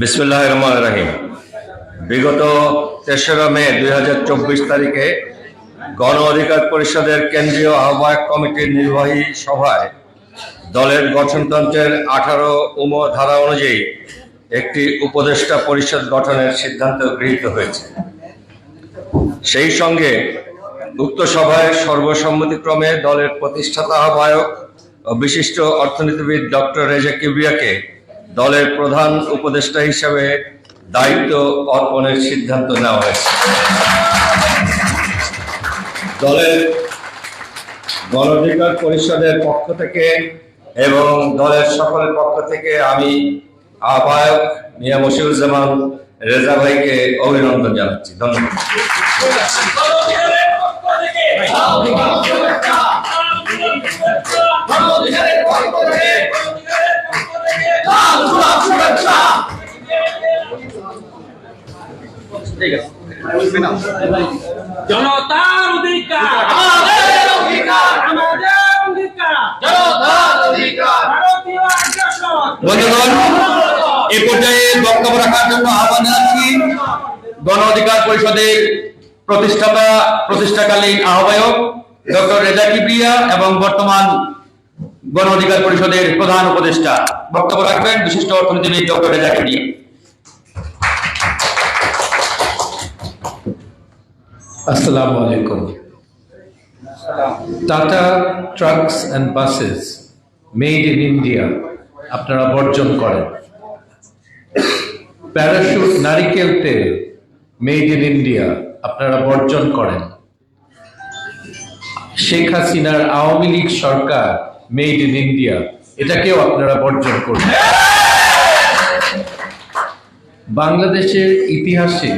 বিসমুল্লাহ রহমান রাহিম বিগত তেসরা মে দুই হাজার চব্বিশ তারিখে গণ অধিকার পরিষদের কেন্দ্রীয় আহ্বায়ক কমিটির নির্বাহী সভায় দলের গঠনতন্ত্রের আঠারো উম ধারা অনুযায়ী একটি উপদেষ্টা পরিষদ গঠনের সিদ্ধান্ত গৃহীত হয়েছে। সেই সঙ্গে উক্ত সভায় সর্বসম্মতিক্রমে দলের প্রতিষ্ঠাতা আহ্বায়ক ও বিশিষ্ট অর্থনীতিবিদ ডক্টর রেজা কিবরিয়াকে দলের প্রধান উপদেষ্টা হিসেবে দায়িত্ব অর্পণের সিদ্ধান্ত নেওয়া হয়েছে। দলের গণঅধিকার পরিষদের পক্ষ থেকে এবং দলের সকলের পক্ষ থেকে আমি আহ্বায়ক মিয়া মশিউজ্জামান রেজা ভাইকে অভিনন্দন জানাচ্ছি। ধন্যবাদ। জনতার অধিকার আমাদের অধিকার এ পর্যায়ে বক্তব্য রাখার জন্য আহ্বান জানাচ্ছি গণ অধিকার পরিষদের প্রতিষ্ঠাতা, প্রতিষ্ঠাকালীন আহ্বায়ক ডক্টর রেজা কিবরিয়া এবং বর্তমান গণ অধিকার পরিষদের প্রধান উপদেষ্টা বক্তব্য রাখবেন। বিশিষ্ট অর্থনীতিবিদ ডক্টর রেজা কিবরিয়া আসসালামু আলাইকুম। Tata trucks and buses made in India আপনারা বর্জন করেন। প্যারাশুট, নারিকেল তেল মেড ইন ইন্ডিয়া আপনারা বর্জন করেন। শেখ হাসিনার আওয়ামী লীগ সরকার মেড ইন ইন্ডিয়া এটাকেও আপনারা বর্জন করবেন বাংলাদেশের ইতিহাসে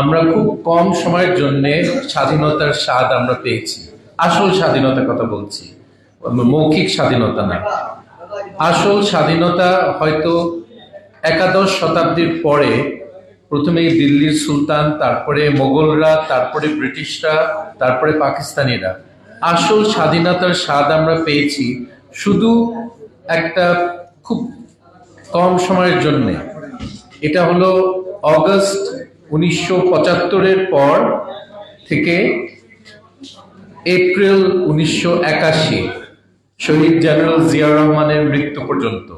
আমরা খুব কম সময়ের জন্য স্বাধীনতার স্বাদ আমরা পেয়েছি। আসল স্বাধীনতার কথা বলছি। মৌখিক স্বাধীনতা না। আসল স্বাধীনতা হয়তো একাদশ শতাব্দীর পরে প্রথমে দিল্লির সুলতান, তারপরে মোগলরা, তারপরে ব্রিটিশরা, তারপরে পাকিস্তানিরা। আসল স্বাধীনতার স্বাদ আমরা পেয়েছি শুধু একটা খুব কম সময়ের জন্যে। এটা হলো অগস্ট উনিশশো পঁচাত্তরের পর থেকে এপ্রিল উনিশশো একাশি, শহীদ জেনারেল জিয়া রহমানের মৃত্যু পর্যন্ত।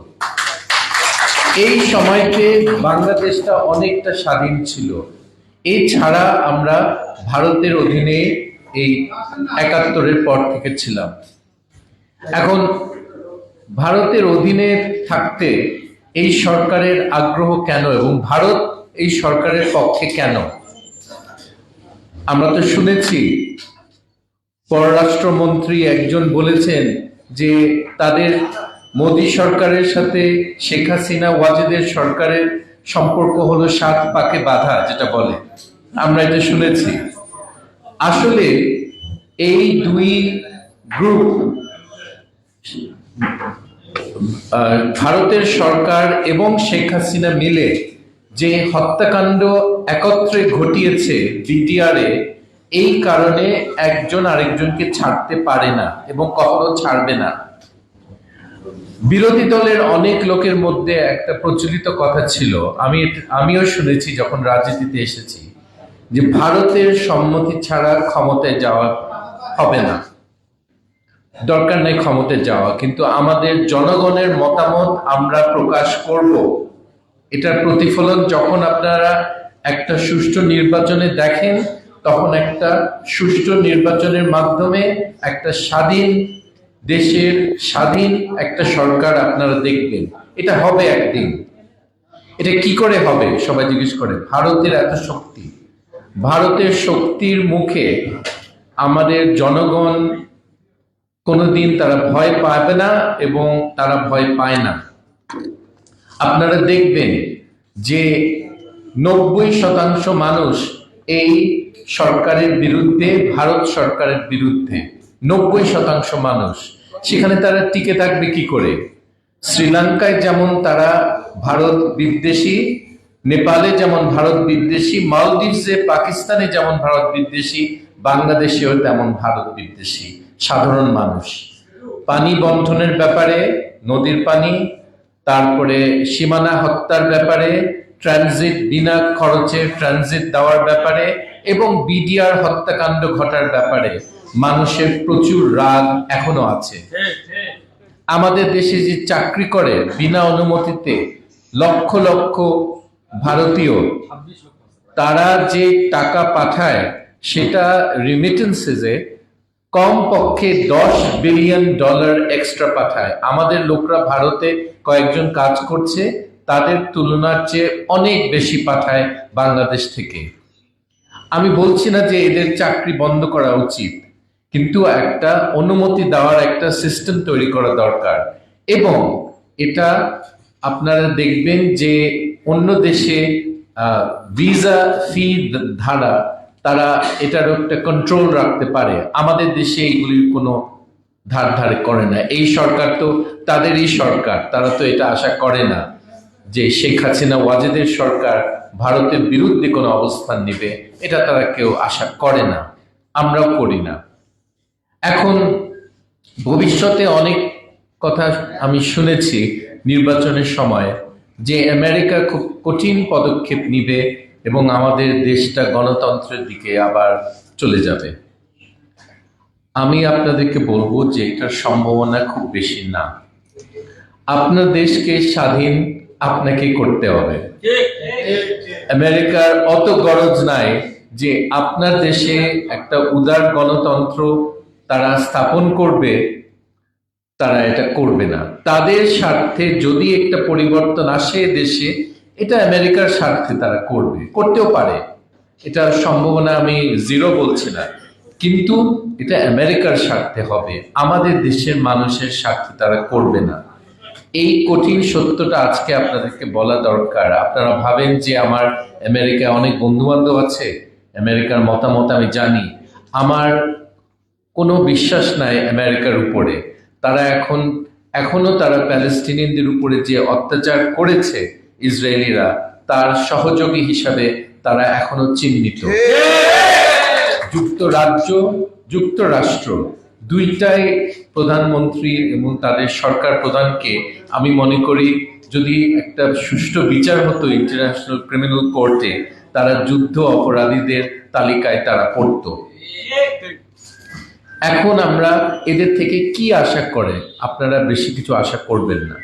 এই সময়তে বাংলাদেশটা অনেকটা স্বাধীন ছিল। এছাড়া আমরা ভারতের অধীনে এই একাত্তরের পর থেকে ছিলাম। এখন ভারতের অধীনে থাকতে এই সরকারের আগ্রহ কেন এবং ভারত এই সরকারের পক্ষে কেন? আমরা তো শুনেছি, পররাষ্ট্রমন্ত্রী একজন বলেছেন যে তাদের মোদী সরকারের সাথে শেখ হাসিনা ওয়াজেদের সরকারের সম্পর্ক হলো সাত পাকে বাধা, যেটা বলে। আমরা এটা শুনেছি। আসলে এই দুই গ্রুপ ভারতের সরকার এবং শেখ হাসিনা মিলে যে হত্যাকাণ্ড একত্রে ঘটিয়েছে বিটিআরে এই কারণে একজন আরেকজনকে ছাড়তে পারে না এবং কখনো ছাড়বে না। বিরোধী দলের অনেক লোকের মধ্যে একটা প্রচলিত কথা ছিল। আমি আমিও শুনেছি যখন রাজনীতিতে এসেছি। যে ভারতের সম্মতি ছাড়া ক্ষমতায় যাওয়া হবে না। দরকার নেই ক্ষমতায় যাওয়া, কিন্তু আমাদের জনগণের মতামত আমরা প্রকাশ করব। এটার প্রতিফলন যখন আপনারা একটা সুষ্ঠু নির্বাচনে দেখেন, তখন একটা সুষ্ঠু নির্বাচনের মাধ্যমে একটা স্বাধীন দেশের স্বাধীন একটা সরকার আপনারা দেখবেন। এটা হবে একদিন। এটা কি করে হবে? সবাই জিজ্ঞেস করে। ভারতের এত শক্তি। ভারতের শক্তির মুখে আমাদের জনগণ কোনোদিন তারা ভয় পাবে না এবং তারা ভয় পায় না। আপনারা দেখবেন যে নব্বই শতাংশ মানুষ এই সরকারের বিরুদ্ধে, ভারত সরকারের বিরুদ্ধে, নব্বই শতাংশ মানুষ। সেখানে তারা টিকে থাকবে কি করে? শ্রীলঙ্কায় যেমন তারা ভারত বিদ্বেষী নেপালে যেমন ভারত বিদ্বেষী, মালদ্বীপসে পাকিস্তানে যেমন ভারত বিদ্বেষী, বাংলাদেশেও তেমন ভারত বিদ্বেষী, সাধারণ মানুষ। পানি বন্টনের ব্যাপারে, নদীর পানি, তারপরে সীমানা হত্যার ব্যাপারে, ট্রানজিট বিনা খরচে ট্রানজিট দেওয়ার ব্যাপারে এবং বিডিআর হত্যাকাণ্ড ঘটার ব্যাপারে মানুষের প্রচুর রাগ এখনও আছে। আমাদের দেশে যে চাকরি করে বিনা অনুমতিতে লক্ষ লক্ষ ভারতীয়, তারা যে টাকা পাঠায় সেটা রিমিটেন্সেসে কম পক্ষে দশ বিলিয়ন ডলার এক্সট্রা পাঠায়। আমাদের লোকরা ভারতে কয়েকজন কাজ করছে, তাদের তুলনার চেয়ে অনেক বেশি পাঠায় বাংলাদেশ থেকে। আমি বলছি না যে এদের চাকরি বন্ধ করা উচিত, কিন্তু একটা অনুমতি দেওয়ার একটা সিস্টেম তৈরি করা দরকার। এবং এটা আপনারা দেখবেন যে অন্য দেশে ভিসা ফি ধারা, তারা এটার একটা কন্ট্রোল রাখতে পারে। আমাদের দেশে এইগুলির কোনো ধার ধারে করে না। এই সরকার তো তাদেরই সরকার, তারা তো এটা আশা করে না যে শেখ হাসিনা ওয়াজেদের সরকার ভারতের বিরুদ্ধে কোনো অবস্থান নেবে, এটা তারা কেউ আশা করে না। আমরাও করি না। এখন ভবিষ্যতে অনেক কথা আমি শুনেছি নির্বাচনের সময়। যে আমেরিকা খুব কঠিন পদক্ষেপ নিবে এবং আমাদের দেশটা গণতন্ত্রের দিকে আবার চলে যাবে। আমি আপনাদেরকে বলব যে এটার সম্ভাবনা খুব বেশি না। আপনার দেশকে স্বাধীন আপনাকে করতে হবে। আমেরিকার অত গরজ নাই যে আপনার দেশে একটা উদার গণতন্ত্র তারা স্থাপন করবে তারা এটা করবে না। তাদের স্বার্থে যদি একটা পরিবর্তন আসে দেশে, এটা আমেরিকার স্বার্থে তারা করবে। করতেও পারে। এটার সম্ভাবনা আমি জিরো বলছি না। কিন্তু এটা আমেরিকার স্বার্থে হবে। আমাদের দেশের মানুষের স্বার্থে তারা করবে না। এই কঠিন সত্যটা আজকে আপনাদেরকে বলা দরকার। আপনারা ভাবেন যে আমার আমেরিকায় অনেক বন্ধু বান্ধব আছে? আমেরিকার মতামত আমি জানি। আমার কোনো বিশ্বাস নাই আমেরিকার উপরে। তারা এখন এখনও তারা প্যালেস্টিনিয়ানদের উপরে যে অত্যাচার করেছে ইসরায়েলিরা, তার সহযোগী হিসাবে তারা এখনও চিহ্নিত। যুক্তরাজ্য, যুক্তরাষ্ট্র দুইটাই প্রধানমন্ত্রী এবং তাদের সরকার প্রধানকে আমি মনে করি যদি একটা সুষ্ঠু বিচার হতো ইন্টারন্যাশনাল ক্রিমিনাল কোর্টে, তারা যুদ্ধ অপরাধীদের তালিকায় তারা পড়তো। এখন আমরা এদের থেকে কি আশা করে? আপনারা বেশি কিছু আশা করবেন না।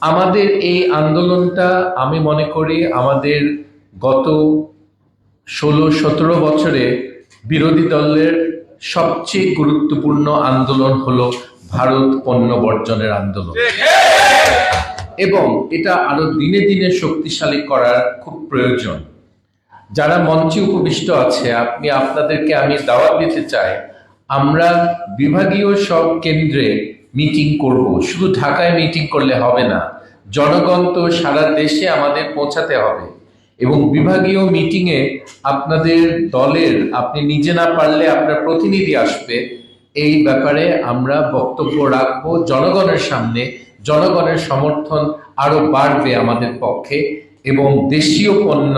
আমাদের এই আন্দোলনটা আমি মনে করি আমাদের গত ষোলো, সতেরো বছরে বিরোধী দলের সবচেয়ে গুরুত্বপূর্ণ আন্দোলন হলো ভারত পণ্য বর্জনের আন্দোলন। এবং এটা আরও দিনে দিনে শক্তিশালী করার খুব প্রয়োজন। যারা মঞ্চে উপবিষ্ট আছে, আপনি, আপনাদেরকে আমি দাওয়াত দিতে চাই আমরা বিভাগীয় সব কেন্দ্রে মিটিং করব। শুধু ঢাকায় মিটিং করলে হবে না, জনগণ তো সারা দেশে আমাদের পৌঁছাতে হবে। এবং বিভাগীয় মিটিংয়ে আপনাদের দলের, আপনি নিজে না পারলে আপনার প্রতিনিধি আসবে। এই ব্যাপারে আমরা বক্তব্য রাখব। জনগণের সামনে জনগণের সমর্থন আরও বাড়বে আমাদের পক্ষে। এবং দেশীয় পণ্য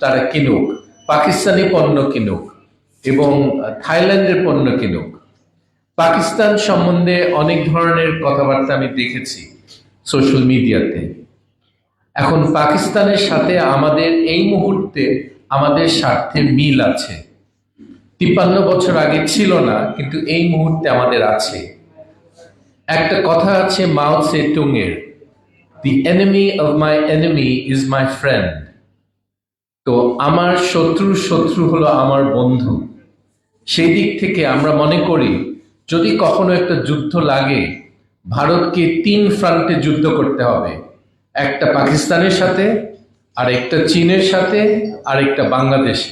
তারা কিনুক, পাকিস্তানি পণ্য কিনুক। এবং থাইল্যান্ডের পণ্য কিনুক। পাকিস্তান সম্বন্ধে অনেক ধরনের কথাবার্তা আমি দেখেছি সোশ্যাল মিডিয়াতে। এখন পাকিস্তানের সাথে আমাদের এই মুহূর্তে আমাদের স্বার্থে মিল আছে। তিপ্পান্ন বছর আগে ছিল না, কিন্তু এই মুহূর্তে আমাদের আছে। একটা কথা আছে Mao Tse টুংয়ের the enemy of my enemy is my friend তো আমার শত্রুর শত্রু হলো আমার বন্ধু। সেই দিক থেকে আমরা মনে করি, যদি কখনো একটা যুদ্ধ লাগে, ভারতকে তিন ফ্রন্টে যুদ্ধ করতে হবে। একটা পাকিস্তানের সাথে, আর একটা চীনের সাথে, আর একটা বাংলাদেশে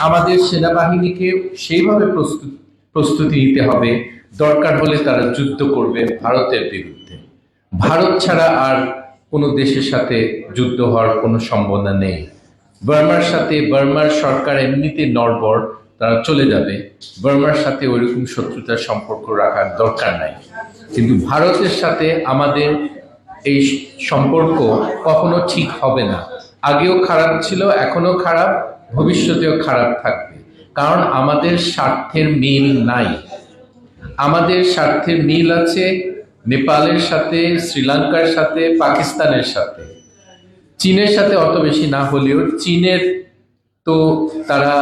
আমাদের সেনাবাহিনীকে সেইভাবে প্রস্তুত, প্রস্তুতি নিতে হবে। দরকার হলে তারা যুদ্ধ করবে ভারতের বিরুদ্ধে। ভারত ছাড়া আর কোনো দেশের সাথে যুদ্ধ হওয়ার কোনো সম্ভাবনা নেই। বার্মার সাথে, বার্মার সরকার এমনিতে নড়বড়, তারা চলে যাবে। বার্মার সাথে ওইরকম শত্রুতার সম্পর্ক রাখার দরকার নাই। কিন্তু ভারতের সাথে আমাদের এই সম্পর্ক কখনো ঠিক হবে না। আগেও খারাপ ছিল, এখনও খারাপ, ভবিষ্যতেও খারাপ থাকবে। কারণ আমাদের স্বার্থের মিল নাই। আমাদের স্বার্থের মিল আছে নেপালের সাথে, শ্রীলঙ্কার সাথে, পাকিস্তানের সাথে। চীনের সাথে অত বেশি না হলেও চীনের তো তারা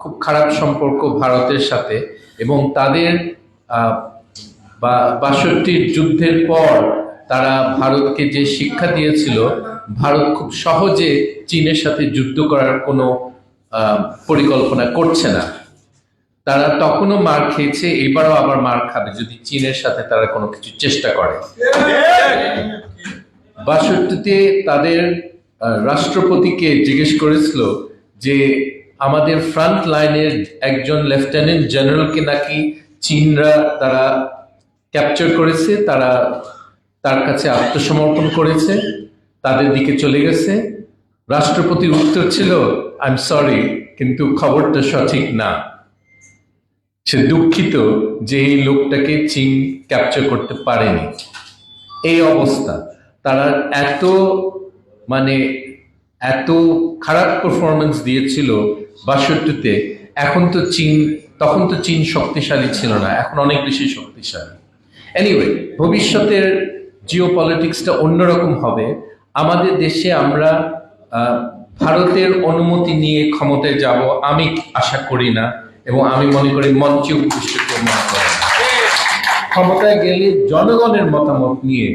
খুব খারাপ সম্পর্ক ভারতের সাথে এবং তাদের বাষট্টির যুদ্ধের পর তারা ভারতকে যে শিক্ষা দিয়েছিল, ভারত খুব সহজে চীনের সাথে যুদ্ধ করার কোনো পরিকল্পনা করছে না। তারা তখনও মার খেয়েছে, এবারও আবার মার খাবে। যদি চীনের সাথে তারা কোনো কিছু চেষ্টা করে। বাষট্টিতে তাদের রাষ্ট্রপতিকে জিজ্ঞেস করেছিল যে, আমাদের ফ্রন্ট লাইনের একজন লেফটেন্যান্ট জেনারেলকে নাকি চীনরা তারা ক্যাপচার করেছে, তারা তার কাছে আত্মসমর্পণ করেছে, তাদের দিকে চলে গেছে? রাষ্ট্রপতির উত্তর ছিল আই এম সরি কিন্তু খবরটা সঠিক না। সে দুঃখিত যে এই লোকটাকে চীন ক্যাপচার করতে পারেনি। এই অবস্থা। তারা এত মানে এত খারাপ পারফরমেন্স দিয়েছিল বাষট্টিতে, এখন তো চীন, তখন তো চীন শক্তিশালী ছিল না, এখন অনেক বেশি শক্তিশালী। এনিওয়ে ভবিষ্যতের জিও পলিটিক্সটা অন্যরকম হবে। আমাদের দেশে আমরা ভারতের অনুমতি নিয়ে ক্ষমতায় যাব, আমি আশা করি না। এবং আমি মনে করি মঞ্চে উপস্থিত কেউ মনে করে ক্ষমতায় গেলে জনগণের মতামত নিয়ে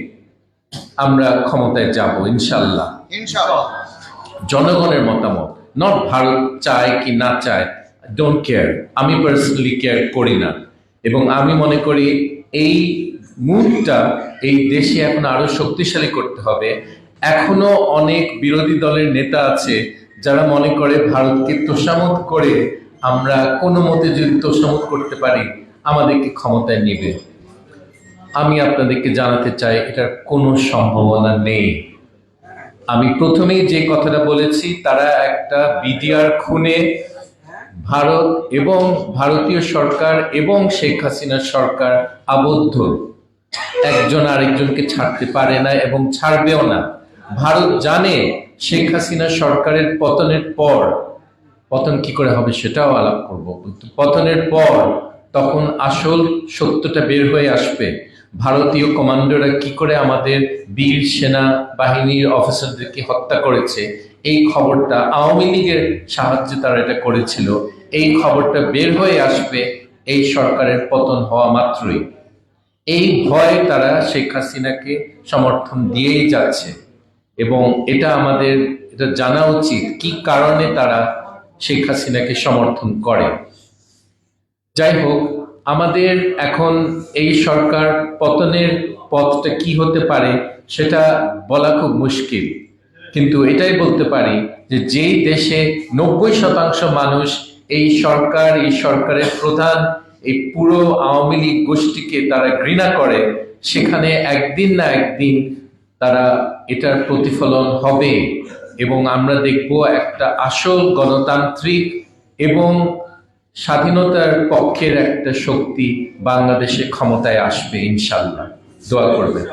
আমরা ক্ষমতায় যাব ইনশাল্লাহ। ইনশাআল্লাহ জনগণের মতামত নট ভারত চায় কি না চায় ডোন্ট কেয়ার আমি পার্সোনালি কেয়ার করি না। এবং আমি মনে করি এই মুভটা এই দেশে এখন আরও শক্তিশালী করতে হবে। এখনও অনেক বিরোধী দলের নেতা আছে যারা মনে করে ভারতকে তোষামত করে আমরা কোনো মতে যদি তোষামত করতে পারি, আমাদেরকে ক্ষমতায় নেবে। আমি আপনাদেরকে জানাতে চাই, এটার কোনো সম্ভাবনা নেই। আমি প্রথমেই যে কথাটা বলেছি, তারা একটা বিডিআর খুনে ভারত এবং ভারতীয় সরকার এবং শেখ হাসিনার সরকার আবদ্ধ। একজন আরেকজনকে ছাড়তে পারে না এবং ছাড়বেও না। ভারত জানে শেখ হাসিনা সরকারের পতনের পর পতন কি করে হবে সেটাও আলাপ করব। কিন্তু পতনের পর তখন আসল সত্যটা বের হয়ে আসবে। ভারতীয় কমান্ডোরা কি করে আমাদের বীর সেনা বাহিনীর অফিসারদেরকে হত্যা করেছে, এই খবরটা আওয়ামী লীগের সাহায্যে তারা এটা করেছিল। এই খবরটা বের হয়ে আসবে এই সরকারের পতন হওয়া মাত্রই। এই ভয়ে তারা শেখ হাসিনাকে সমর্থন দিয়েই যাচ্ছে। এবং এটা আমাদের, এটা জানা উচিত কি কারণে তারা শেখ হাসিনাকে সমর্থন করে। যাই হোক, আমাদের এখন এই সরকার পতনের পথটা কি হতে পারে সেটা বলা খুব মুশকিল। কিন্তু এটাই বলতে পারি যে যেই দেশে নব্বই শতাংশ মানুষ এই সরকার, এই সরকারের প্রধান, এই পুরো আওয়ামী লীগ গোষ্ঠীকে তারা ঘৃণা করে, সেখানে একদিন না একদিন তারা এটার প্রতিফলন হবে। এবং আমরা দেখব একটা আসল গণতান্ত্রিক এবং স্বাধীনতার পক্ষের একটা শক্তি বাংলাদেশে ক্ষমতায় আসবে, ইনশাল্লাহ। দোয়া করবেন।